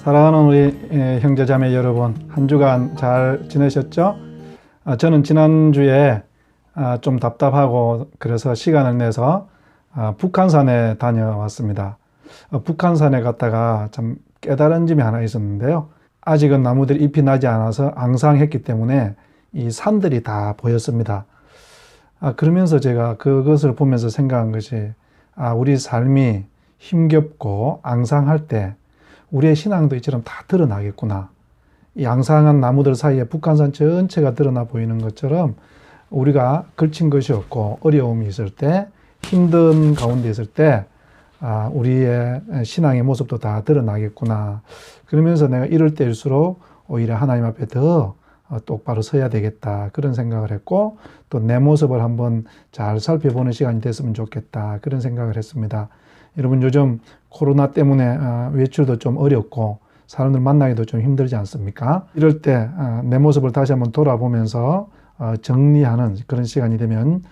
사랑하는 우리 형제자매 여러분, 한 주간 잘 지내셨죠? 아, 저는 지난주에 아, 좀 답답하고 그래서 시간을 내서 아, 북한산에 다녀왔습니다. 어, 북한산에 갔다가 참 깨달은 점이 하나 있었는데요. 아직은 나무들이 잎이 나지 않아서 앙상했기 때문에 이 산들이 다 보였습니다. 아, 그러면서 제가 그것을 보면서 생각한 것이 아, 우리 삶이 힘겹고 앙상할 때 우리의 신앙도 이처럼 다 드러나겠구나. 이 양상한 나무들 사이에 북한산 전체가 드러나 보이는 것처럼 우리가 걸친 것이 없고 어려움이 있을 때 힘든 가운데 있을 때 아, 우리의 신앙의 모습도 다 드러나겠구나. 그러면서 내가 이럴 때일수록 오히려 하나님 앞에 더 어, 똑바로 서야 되겠다. 그런 생각을 했고 또 내 모습을 한번 잘 살펴보는 시간이 됐으면 좋겠다. 그런 생각을 했습니다. 여러분 요즘 코로나 때문에 어, 외출도 좀 어렵고 사람들 만나기도 좀 힘들지 않습니까? 이럴 때 내 모습을 다시 한번 돌아보면서 어, 정리하는 그런 시간이 되면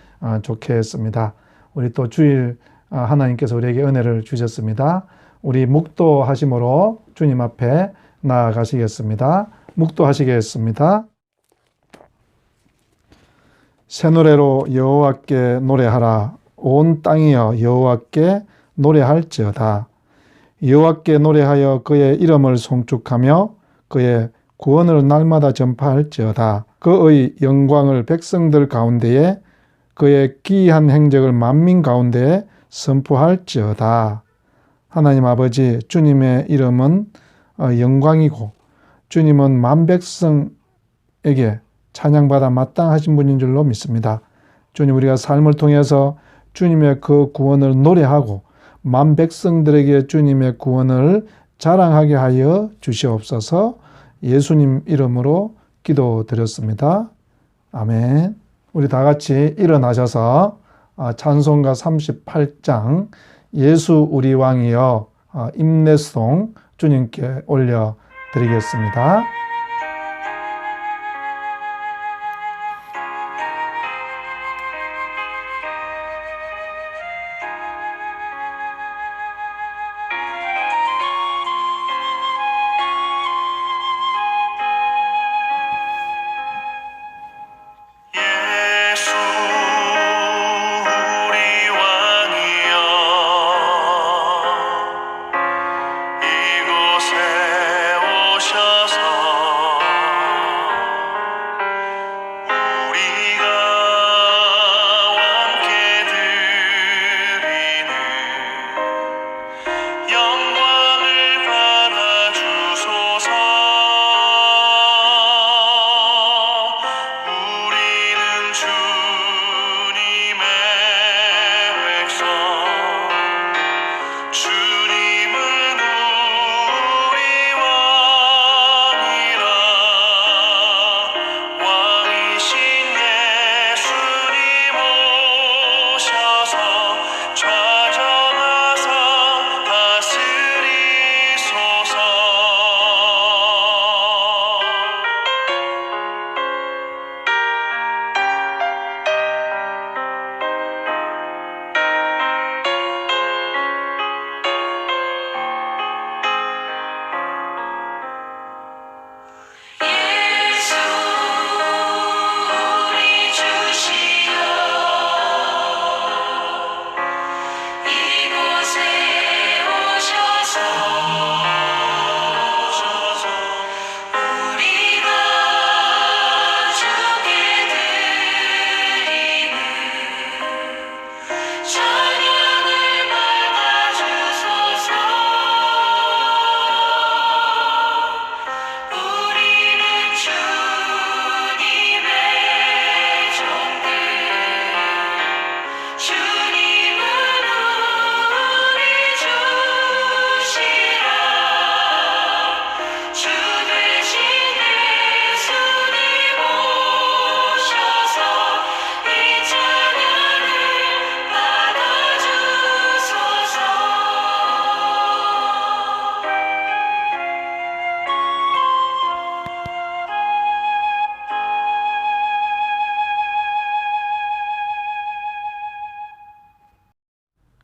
좋겠습니다. 우리 또 주일 하나님께서 우리에게 은혜를 주셨습니다. 우리 묵도하심으로 주님 앞에 나아가시겠습니다. 묵도하시겠습니다. 새 노래로 여호와께 노래하라. 온 땅이여 여호와께 노래할지어다. 여호와께 노래하여 그의 이름을 송축하며 그의 구원을 날마다 전파할지어다. 그의 영광을 백성들 가운데에 그의 기이한 행적을 만민 가운데에 선포할지어다. 하나님 아버지 주님의 이름은 어, 영광이고 주님은 만 백성에게 찬양받아 마땅하신 분인 줄로 믿습니다. 주님 우리가 삶을 통해서 주님의 그 구원을 노래하고 만 백성들에게 주님의 구원을 자랑하게 하여 주시옵소서 예수님 이름으로 기도드렸습니다. 아멘. 우리 다 같이 일어나셔서 아, 찬송가 38장 예수 우리 왕이여 아, 임내송 주님께 올려 드리겠습니다.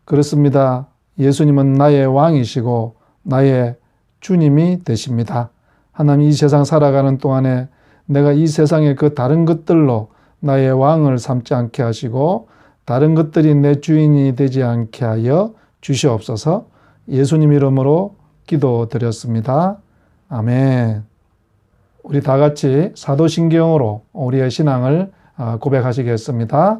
그렇습니다. 예수님은 나의 왕이시고 나의 주님이 되십니다. 하나님 이 세상 살아가는 동안에 내가 이 세상의 그 다른 것들로 나의 왕을 삼지 않게 하시고 다른 것들이 내 주인이 되지 않게 하여 주시옵소서 예수님 이름으로 기도드렸습니다. 아멘. 우리 다 같이 사도신경으로 우리의 신앙을 아, 고백하시겠습니다.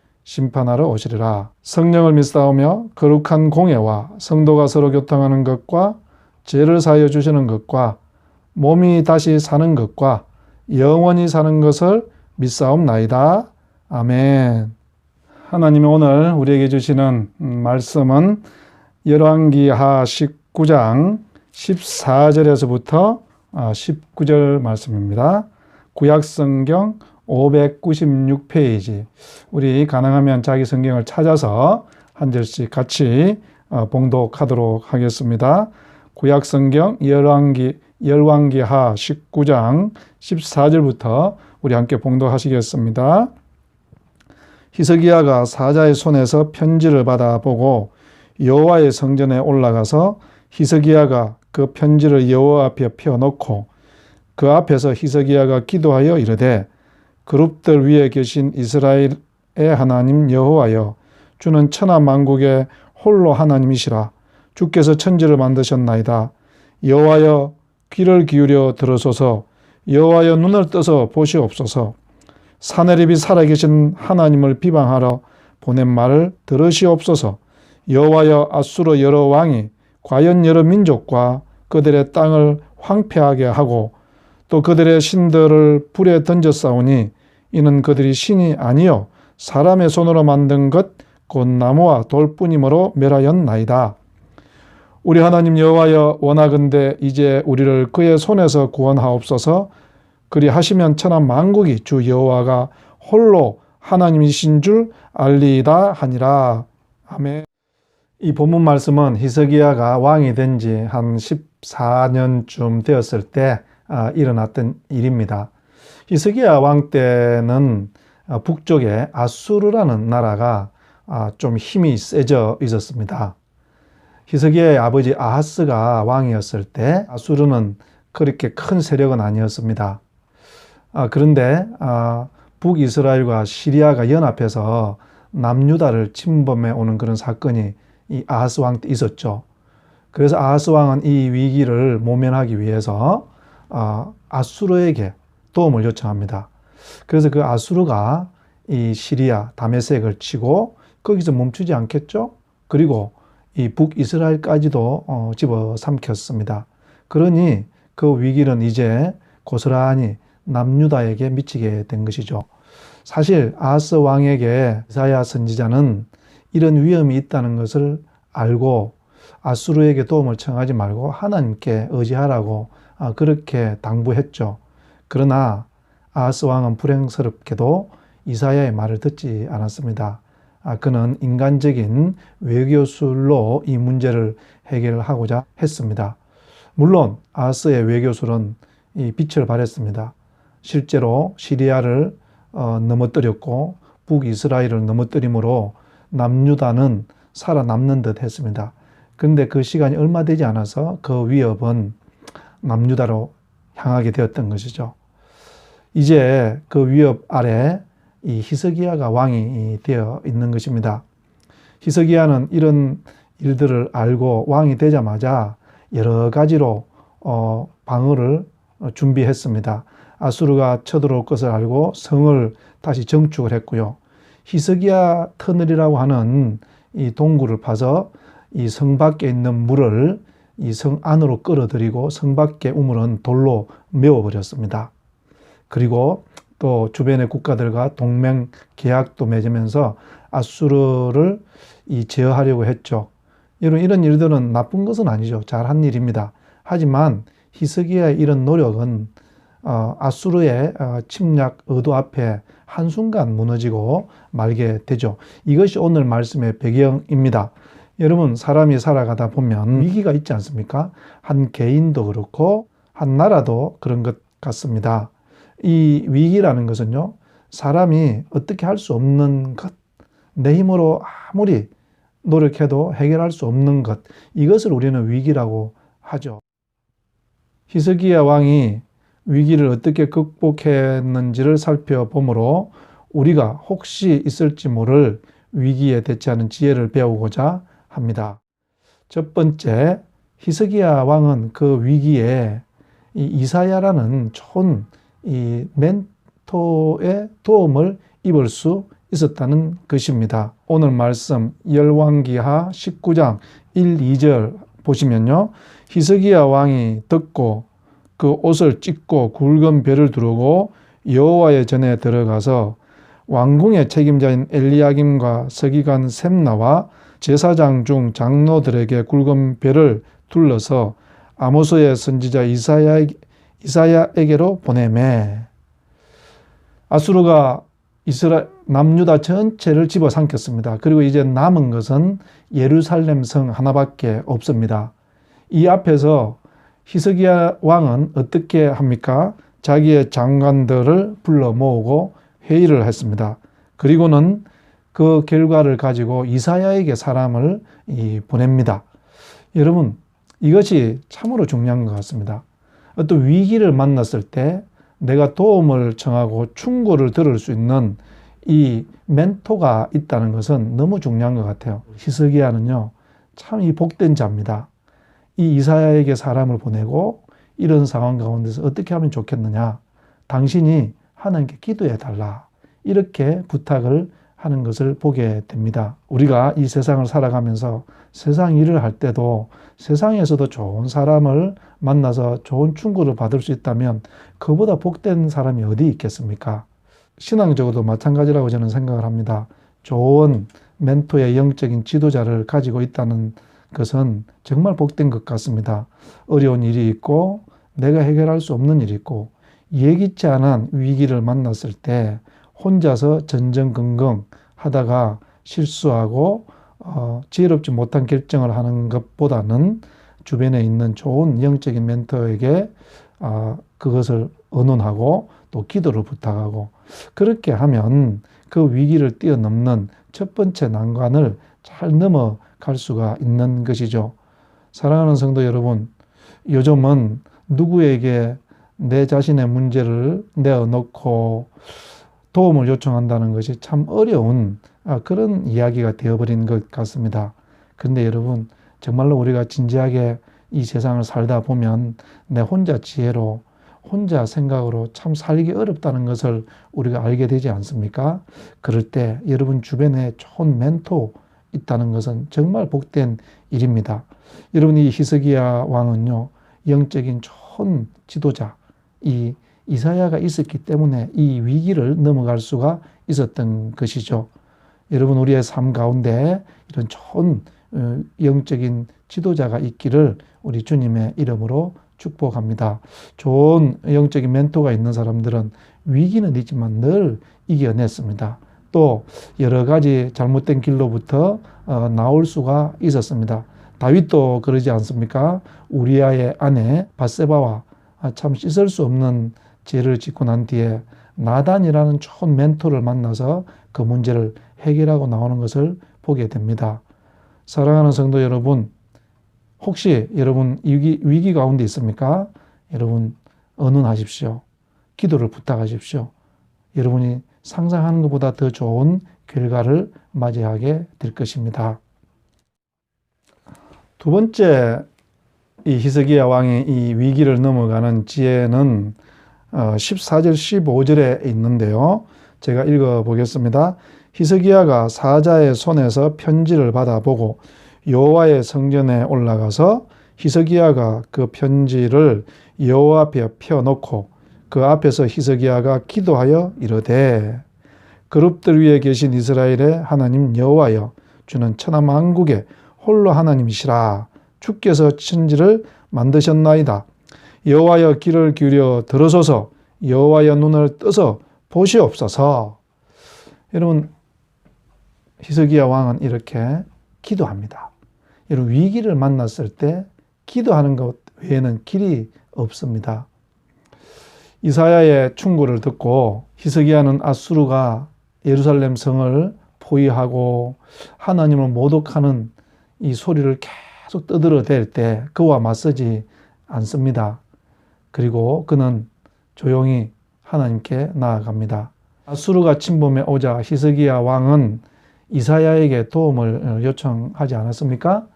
심판하러 오시리라. 성령을 믿사오며 거룩한 공예와 성도가 서로 교통하는 것과 죄를 사하여 주시는 것과 몸이 다시 사는 것과 영원히 사는 것을 믿사옵나이다. 아멘. 하나님이 오늘 우리에게 주시는 음, 말씀은 열왕기하 19장 14절에서부터 19절 말씀입니다. 구약성경 596페이지. 우리 가능하면 자기 성경을 찾아서 한 절씩 같이 어, 봉독하도록 하겠습니다. 구약 성경 열왕기 열왕기하 19장 14절부터 우리 함께 봉독하시겠습니다. 히스기야가 사자의 손에서 편지를 받아 보고 여호와의 성전에 올라가서 히스기야가 그 편지를 여호와 앞에 펴놓고 그 앞에서 히스기야가 기도하여 이르되 그룹들 위에 계신 이스라엘의 하나님 여호와여 주는 천하 만국의 홀로 하나님이시라. 주께서 천지를 만드셨나이다. 여호와여 귀를 기울여 들으소서 여호와여 눈을 떠서 보시옵소서. 사내립이 살아계신 하나님을 비방하러 보낸 말을 들으시옵소서. 여호와여 아수르 여러 왕이 과연 여러 민족과 그들의 땅을 황폐하게 하고 또 그들의 신들을 불에 던졌사오니 이는 그들이 신이 아니요 사람의 손으로 만든 것 곧 나무와 돌뿐이므로 멸하였나이다. 우리 하나님 여호와여 원하건대 이제 우리를 그의 손에서 구원하옵소서 그리 하시면 천하 만국이 주 여호와가 홀로 하나님이신 줄 알리이다 하니라. 아멘. 이 본문 말씀은 히스기야가 왕이 된 지 한 14년쯤 되었을 때 아, 일어났던 일입니다. 히스기야 왕 때는 아, 북쪽에 아수르라는 나라가 아, 좀 힘이 세져 있었습니다. 히스기야의 아버지 아하스가 왕이었을 때 아수르는 그렇게 큰 세력은 아니었습니다. 아, 그런데 아, 북이스라엘과 시리아가 연합해서 남유다를 침범해 오는 그런 사건이 이 아하스 왕 때 있었죠. 그래서 아하스 왕은 이 위기를 모면하기 위해서 아, 아수르에게 도움을 요청합니다. 그래서 그 아수르가 이 시리아 다메섹을 치고 거기서 멈추지 않겠죠. 그리고 이 북이스라엘까지도 어, 집어삼켰습니다. 그러니 그 위기는 이제 고스란히 남유다에게 미치게 된 것이죠. 사실 아하스 왕에게 이사야 선지자는 이런 위험이 있다는 것을 알고 아수르에게 도움을 청하지 말고 하나님께 의지하라고 아, 그렇게 당부했죠. 그러나 아하스 왕은 불행스럽게도 이사야의 말을 듣지 않았습니다. 아, 그는 인간적인 외교술로 이 문제를 해결하고자 했습니다. 물론 아하스의 외교술은 이 빛을 발했습니다. 실제로 시리아를 어, 넘어뜨렸고 북이스라엘을 넘어뜨림으로 남유다는 살아남는 듯 했습니다. 그런데 그 시간이 얼마 되지 않아서 그 위협은 남유다로 향하게 되었던 것이죠. 이제 그 위협 아래 이 히스기야가 왕이 되어 있는 것입니다. 히스기야는 이런 일들을 알고 왕이 되자마자 여러 가지로 어, 방어를 준비했습니다. 아수르가 쳐들어올 것을 알고 성을 다시 정축을 했고요. 히스기야 터널이라고 하는 이 동굴을 파서 이 성 밖에 있는 물을 이 성 안으로 끌어들이고 성 밖의 우물은 돌로 메워버렸습니다. 그리고 또 주변의 국가들과 동맹 계약도 맺으면서 아수르를 이 제어하려고 했죠. 이런 이런 일들은 나쁜 것은 아니죠. 잘한 일입니다. 하지만 히스기야의 이런 노력은 어, 아수르의 어, 침략 의도 앞에 한순간 무너지고 말게 되죠. 이것이 오늘 말씀의 배경입니다. 여러분, 사람이 살아가다 보면 위기가 있지 않습니까? 한 개인도 그렇고, 한 나라도 그런 것 같습니다. 이 위기라는 것은요, 사람이 어떻게 할 수 없는 것, 내 힘으로 아무리 노력해도 해결할 수 없는 것, 이것을 우리는 위기라고 하죠. 히스기야 왕이 위기를 어떻게 극복했는지를 살펴보므로 우리가 혹시 있을지 모를 위기에 대처하는 지혜를 배우고자 합니다. 첫 번째, 히스기야 왕은 그 위기에 이 이사야라는 좋은 이 멘토의 도움을 입을 수 있었다는 것입니다. 오늘 말씀 열왕기하 19장 1, 2절 보시면요. 히스기야 왕이 듣고 그 옷을 찢고 굵은 별을 두르고 여호와의 전에 들어가서 왕궁의 책임자인 엘리야김과 서기관 셈나와 제사장 중 장로들에게 굵은 별을 둘러서 아모스의 선지자 이사야, 이사야 에게로 보내매 아수르가 이스라 남유다 전체를 집어삼켰습니다. 그리고 이제 남은 것은 예루살렘 성 하나밖에 없습니다. 이 앞에서 히스기야 왕은 어떻게 합니까? 자기의 장관들을 불러 모으고 회의를 했습니다. 그리고는 그 결과를 가지고 이사야에게 사람을 보냅니다. 여러분, 이것이 참으로 중요한 것 같습니다. 어떤 위기를 만났을 때 내가 도움을 청하고 충고를 들을 수 있는 이 멘토가 있다는 것은 너무 중요한 것 같아요. 히스기야는요, 참 이 복된 자입니다. 이 이사야에게 사람을 보내고 이런 상황 가운데서 어떻게 하면 좋겠느냐. 당신이 하나님께 기도해 달라. 이렇게 부탁을 하는 것을 보게 됩니다. 우리가 이 세상을 살아가면서 세상 일을 할 때도 세상에서도 좋은 사람을 만나서 좋은 충고를 받을 수 있다면 그보다 복된 사람이 어디 있겠습니까? 신앙적으로도 마찬가지라고 저는 생각을 합니다. 좋은 멘토의 영적인 지도자를 가지고 있다는 것은 정말 복된 것 같습니다. 어려운 일이 있고 내가 해결할 수 없는 일이 있고 예기치 않은 위기를 만났을 때 혼자서 전전긍긍 하다가 실수하고 어, 지혜롭지 못한 결정을 하는 것보다는 주변에 있는 좋은 영적인 멘토에게 어, 그것을 의논하고 또 기도를 부탁하고 그렇게 하면 그 위기를 뛰어넘는 첫 번째 난관을 잘 넘어갈 수가 있는 것이죠. 사랑하는 성도 여러분, 요즘은 누구에게 내 자신의 문제를 내어놓고 도움을 요청한다는 것이 참 어려운 아, 그런 이야기가 되어버린 것 같습니다. 그런데 여러분, 정말로 우리가 진지하게 이 세상을 살다 보면 내 혼자 지혜로 혼자 생각으로 참 살기 어렵다는 것을 우리가 알게 되지 않습니까? 그럴 때 여러분 주변에 좋은 멘토 있다는 것은 정말 복된 일입니다. 여러분 이 히스기야 왕은요 영적인 좋은 지도자 이 이사야가 있었기 때문에 이 위기를 넘어갈 수가 있었던 것이죠. 여러분 우리의 삶 가운데 이런 좋은 어, 영적인 지도자가 있기를 우리 주님의 이름으로 축복합니다. 좋은 영적인 멘토가 있는 사람들은 위기는 있지만 늘 이겨냈습니다. 또 여러 가지 잘못된 길로부터 어, 나올 수가 있었습니다. 다윗도 그러지 않습니까? 우리아의 아내 바세바와 아, 참 씻을 수 없는 죄를 짓고 난 뒤에 나단이라는 좋은 멘토를 만나서 그 문제를 해결하고 나오는 것을 보게 됩니다. 사랑하는 성도 여러분, 혹시 여러분 위기, 위기 가운데 있습니까? 여러분 언언하십시오. 기도를 부탁하십시오. 여러분이 상상하는 것보다 더 좋은 결과를 맞이하게 될 것입니다. 두 번째 이 히스기야 왕의 이 위기를 넘어가는 지혜는 14절, 15절에 있는데요. 제가 읽어 보겠습니다. 히스기야가 사자의 손에서 편지를 받아보고 여호와의 성전에 올라가서 히스기야가 그 편지를 여호와 앞에 펴놓고 그 앞에서 히스기야가 기도하여 이르되 그룹들 위에 계신 이스라엘의 하나님 여호와여 주는 천하 만국의 홀로 하나님이시라 주께서 천지를 만드셨나이다 여호와여 귀를 기울여 들어소서 여호와여 눈을 떠서 보시옵소서. 여러분 히스기야 왕은 이렇게 기도합니다. 여러분 위기를 만났을 때 기도하는 것 외에는 길이 없습니다. 이사야의 충고를 듣고 히스기야는 아수르가 예루살렘 성을 포위하고 하나님을 모독하는 이 소리를 계속 떠들어댈 때 그와 맞서지 않습니다. 그리고 그는 조용히 하나님께 나아갑니다. 아수르가 침범해 오자 히스기야 왕은 이사야에게 도움을 요청하지 않았습니까?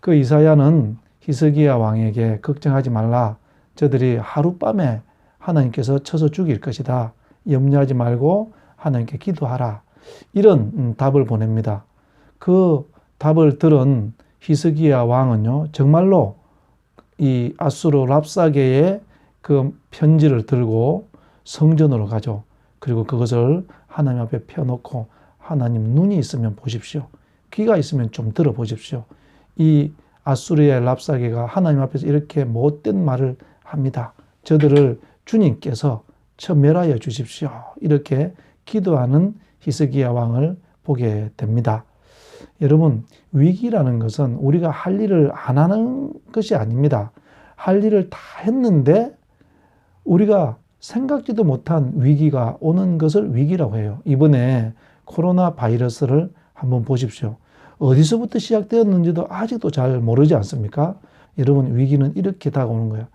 그 이사야는 히스기야 왕에게 걱정하지 말라. 저들이 하룻밤에 하나님께서 쳐서 죽일 것이다. 염려하지 말고 하나님께 기도하라. 이런 음, 답을 보냅니다. 그 답을 들은 히스기야 왕은요, 정말로 이 아수르 랍사게의 그 편지를 들고 성전으로 가죠. 그리고 그것을 하나님 앞에 펴놓고 하나님 눈이 있으면 보십시오. 귀가 있으면 좀 들어보십시오. 이 아수르의 랍사게가 하나님 앞에서 이렇게 못된 말을 합니다. 저들을 주님께서 천멸하여 주십시오. 이렇게 기도하는 히스기야 왕을 보게 됩니다. 여러분, 위기라는 것은 우리가 할 일을 안 하는 것이 아닙니다. 할 일을 다 했는데 우리가 생각지도 못한 위기가 오는 것을 위기라고 해요. 이번에 코로나 바이러스를 한번 보십시오. 어디서부터 시작되었는지도 아직도 잘 모르지 않습니까? 여러분, 위기는 이렇게 다가오는 거예요.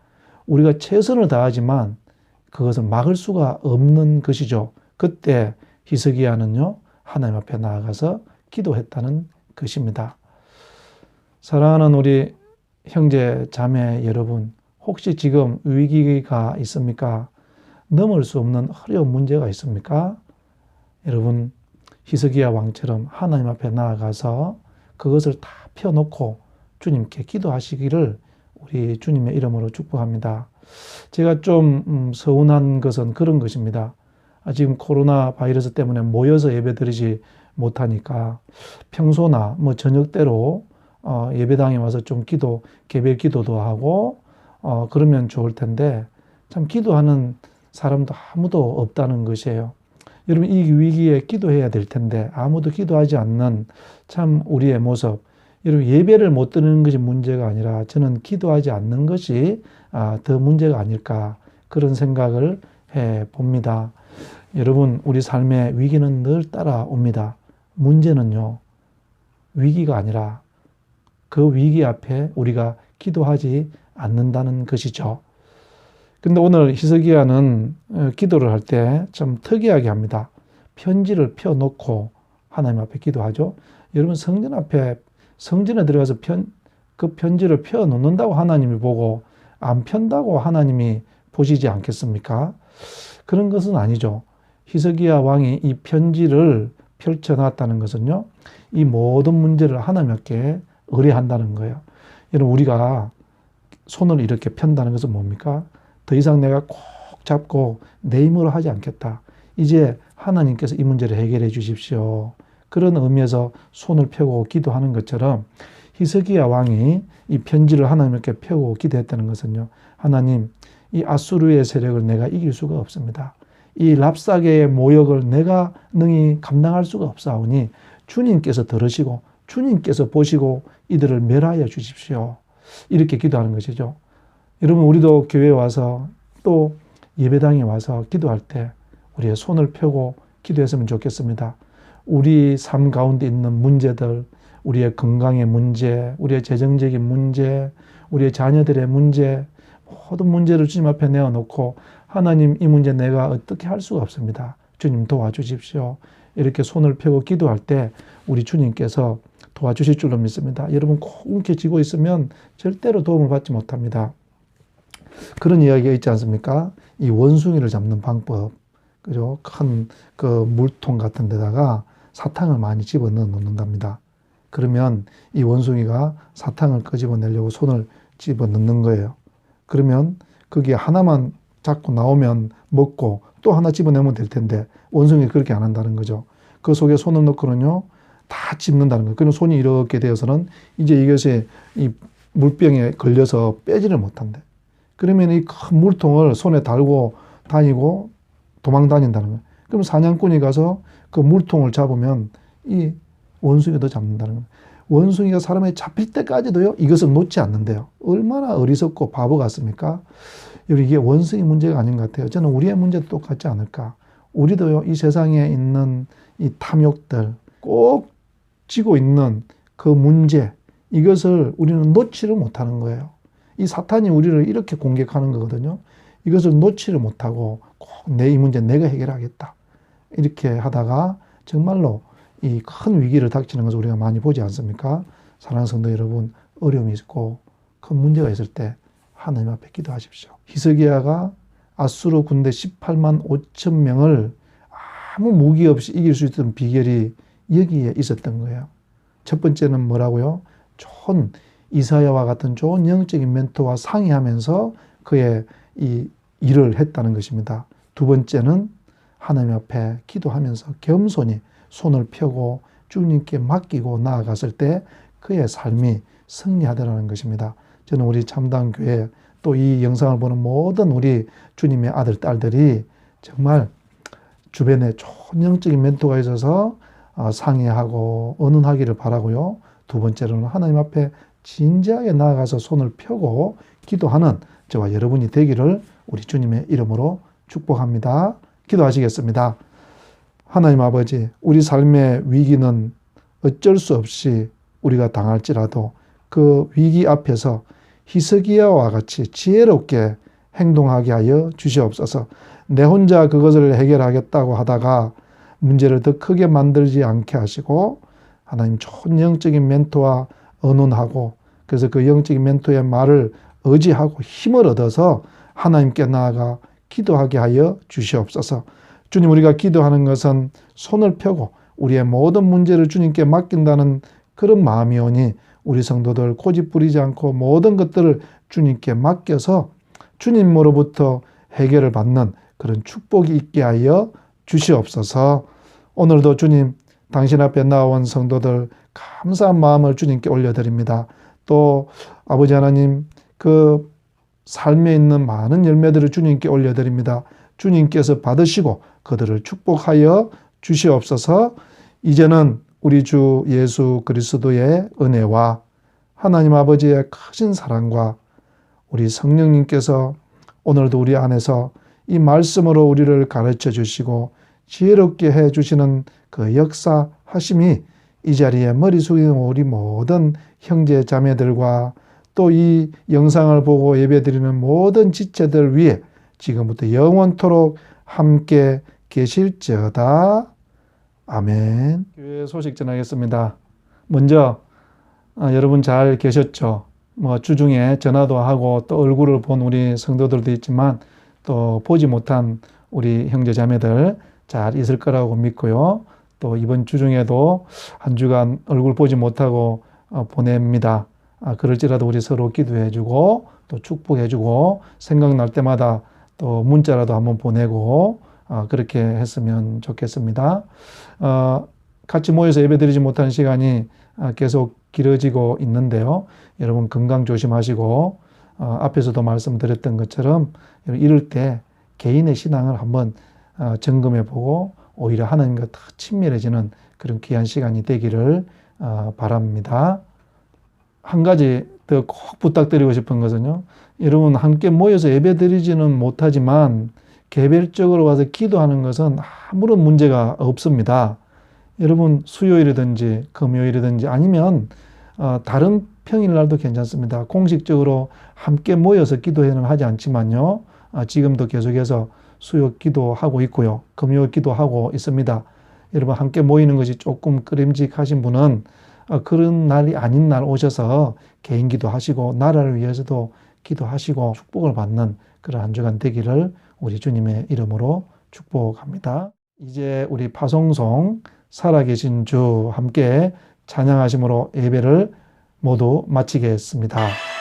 우리가 최선을 다하지만 그것을 막을 수가 없는 것이죠. 그때 히스기야는요, 하나님 앞에 나아가서 기도했다는 것입니다. 사랑하는 우리 형제, 자매 여러분, 혹시 지금 위기가 있습니까? 넘을 수 없는 어려운 문제가 있습니까? 여러분, 히스기야 왕처럼 하나님 앞에 나아가서 그것을 다 펴놓고 주님께 기도하시기를 우리 주님의 이름으로 축복합니다. 제가 좀 음, 서운한 것은 그런 것입니다. 아, 지금 코로나 바이러스 때문에 모여서 예배드리지 못하니까 평소나 뭐 저녁대로 어, 예배당에 와서 좀 기도 개별 기도도 하고 어, 그러면 좋을 텐데 참 기도하는 사람도 아무도 없다는 것이에요. 여러분 이 위기에 기도해야 될 텐데 아무도 기도하지 않는 참 우리의 모습. 여러분 예배를 못 드리는 것이 문제가 아니라 저는 기도하지 않는 것이 아, 더 문제가 아닐까 그런 생각을 해 봅니다. 여러분 우리 삶의 위기는 늘 따라옵니다. 문제는요 위기가 아니라 그 위기 앞에 우리가 기도하지 않는다는 것이죠. 근데 오늘 히스기야는 어, 기도를 할 때 좀 특이하게 합니다. 편지를 펴놓고 하나님 앞에 기도하죠. 여러분 성전 앞에 성전에 들어가서 편, 그 편지를 펴놓는다고 하나님이 보고 안 편다고 하나님이 보시지 않겠습니까? 그런 것은 아니죠. 히스기야 왕이 이 편지를 펼쳐놨다는 것은요, 이 모든 문제를 하나님께 의뢰한다는 거예요. 여러분 우리가 손을 이렇게 편다는 것은 뭡니까? 더 이상 내가 꼭 잡고 내 힘으로 하지 않겠다. 이제 하나님께서 이 문제를 해결해 주십시오. 그런 의미에서 손을 펴고 기도하는 것처럼 히스기야 왕이 이 편지를 하나님께 펴고 기도했다는 것은요. 하나님, 이 아수르의 세력을 내가 이길 수가 없습니다. 이 랍사게의 모욕을 내가 능히 감당할 수가 없사오니 주님께서 들으시고 주님께서 보시고 이들을 멸하여 주십시오. 이렇게 기도하는 것이죠. 여러분 우리도 교회에 와서 또 예배당에 와서 기도할 때 우리의 손을 펴고 기도했으면 좋겠습니다. 우리 삶 가운데 있는 문제들, 우리의 건강의 문제, 우리의 재정적인 문제, 우리의 자녀들의 문제, 모든 문제를 주님 앞에 내어놓고 하나님 이 문제 내가 어떻게 할 수가 없습니다. 주님 도와주십시오. 이렇게 손을 펴고 기도할 때 우리 주님께서 도와주실 줄로 믿습니다. 여러분 꼭 움켜쥐고 있으면 절대로 도움을 받지 못합니다. 그런 이야기가 있지 않습니까? 이 원숭이를 잡는 방법, 그죠? 큰 그 물통 같은 데다가 사탕을 많이 집어 넣어 놓는답니다. 그러면 이 원숭이가 사탕을 끄집어 내려고 손을 집어 넣는 거예요. 그러면 거기에 하나만 잡고 나오면 먹고 또 하나 집어내면 될 텐데 원숭이 그렇게 안 한다는 거죠. 그 속에 손을 넣고는요 다 집는다는 거예요. 그럼 손이 이렇게 되어서는 이제 이것이 이 물병에 걸려서 빼지를 못한대. 그러면 이 큰 물통을 손에 달고 다니고 도망 다닌다는 거예요. 그럼 사냥꾼이 가서 그 물통을 잡으면 이 원숭이도 잡는다는 거예요. 원숭이가 사람에 잡힐 때까지도요, 이것을 놓지 않는데요. 얼마나 어리석고 바보 같습니까? 이게 원숭이 문제가 아닌 것 같아요. 저는 우리의 문제도 똑같지 않을까. 우리도요, 이 세상에 있는 이 탐욕들, 꼭 쥐고 있는 그 문제, 이것을 우리는 놓지를 못하는 거예요. 이 사탄이 우리를 이렇게 공격하는 거거든요. 이것을 놓지를 못하고 꼭 내 이 문제 내가 해결하겠다. 이렇게 하다가 정말로 이 큰 위기를 닥치는 것을 우리가 많이 보지 않습니까? 사랑하는 성도 여러분, 어려움이 있고 큰 문제가 있을 때 하나님 앞에 기도하십시오. 히스기야가 아수르 군대 18만 5천 명을 아무 무기 없이 이길 수 있던 비결이 여기에 있었던 거예요. 첫 번째는 뭐라고요? 좋은 이사야와 같은 좋은 영적인 멘토와 상의하면서 그의 이 일을 했다는 것입니다. 두 번째는 하나님 앞에 기도하면서 겸손히 손을 펴고 주님께 맡기고 나아갔을 때 그의 삶이 승리하더라는 것입니다. 저는 우리 참당 교회 또 이 영상을 보는 모든 우리 주님의 아들 딸들이 정말 주변에 좋은 영적인 멘토가 있어서 어, 상의하고 언언하기를 바라고요. 두 번째로는 하나님 앞에 진지하게 나아가서 손을 펴고 기도하는 저와 여러분이 되기를 우리 주님의 이름으로 축복합니다. 기도하시겠습니다. 하나님 아버지, 우리 삶의 위기는 어쩔 수 없이 우리가 당할지라도 그 위기 앞에서 히스기야와 같이 지혜롭게 행동하게 하여 주시옵소서. 내 혼자 그것을 해결하겠다고 하다가 문제를 더 크게 만들지 않게 하시고 하나님 좋은 영적인 멘토와 언론하고 그래서 그 영적인 멘토의 말을 의지하고 힘을 얻어서 하나님께 나아가 기도하게 하여 주시옵소서. 주님 우리가 기도하는 것은 손을 펴고 우리의 모든 문제를 주님께 맡긴다는 그런 마음이 오니 우리 성도들 고집 부리지 않고 모든 것들을 주님께 맡겨서 주님으로부터 해결을 받는 그런 축복이 있게 하여 주시옵소서. 오늘도 주님 당신 앞에 나온 성도들 감사한 마음을 주님께 올려드립니다. 또 아버지 하나님 그 삶에 있는 많은 열매들을 주님께 올려드립니다. 주님께서 받으시고 그들을 축복하여 주시옵소서. 이제는 우리 주 예수 그리스도의 은혜와 하나님 아버지의 크신 사랑과 우리 성령님께서 오늘도 우리 안에서 이 말씀으로 우리를 가르쳐 주시고 지혜롭게 해 주시는 그 역사 하심이 이 자리에 머리 숙이는 우리 모든 형제 자매들과 또 이 영상을 보고 예배드리는 모든 지체들 위해 지금부터 영원토록 함께 계실지어다. 아멘. 교회 소식 전하겠습니다. 먼저 아, 여러분 잘 계셨죠? 뭐 주중에 전화도 하고 또 얼굴을 본 우리 성도들도 있지만 또 보지 못한 우리 형제 자매들 잘 있을 거라고 믿고요. 또 이번 주중에도 한 주간 얼굴 보지 못하고 어, 보냅니다. 아, 그럴지라도 우리 서로 기도해주고 또 축복해주고 생각날 때마다 또 문자라도 한번 보내고 어, 그렇게 했으면 좋겠습니다. 어, 같이 모여서 예배드리지 못하는 시간이 아, 계속 길어지고 있는데요. 여러분 건강 조심하시고 어, 앞에서도 말씀드렸던 것처럼 이럴 때 개인의 신앙을 한번 어, 점검해 보고 오히려 하나님과 더 친밀해지는 그런 귀한 시간이 되기를 어, 바랍니다. 한 가지 더 꼭 부탁드리고 싶은 것은요. 여러분 함께 모여서 예배드리지는 못하지만 개별적으로 와서 기도하는 것은 아무런 문제가 없습니다. 여러분 수요일이든지 금요일이든지 아니면 어, 다른 평일날도 괜찮습니다. 공식적으로 함께 모여서 기도회는 하지 않지만요. 아, 지금도 계속해서 수요 기도하고 있고요. 금요 기도하고 있습니다. 여러분 함께 모이는 것이 조금 끄림직하신 분은 어, 그런 날이 아닌 날 오셔서 개인 기도하시고 나라를 위해서도 기도하시고 축복을 받는 그런 한 주간 되기를 우리 주님의 이름으로 축복합니다. 이제 우리 파송송 살아계신 주 함께 찬양하심으로 예배를 모두 마치겠습니다.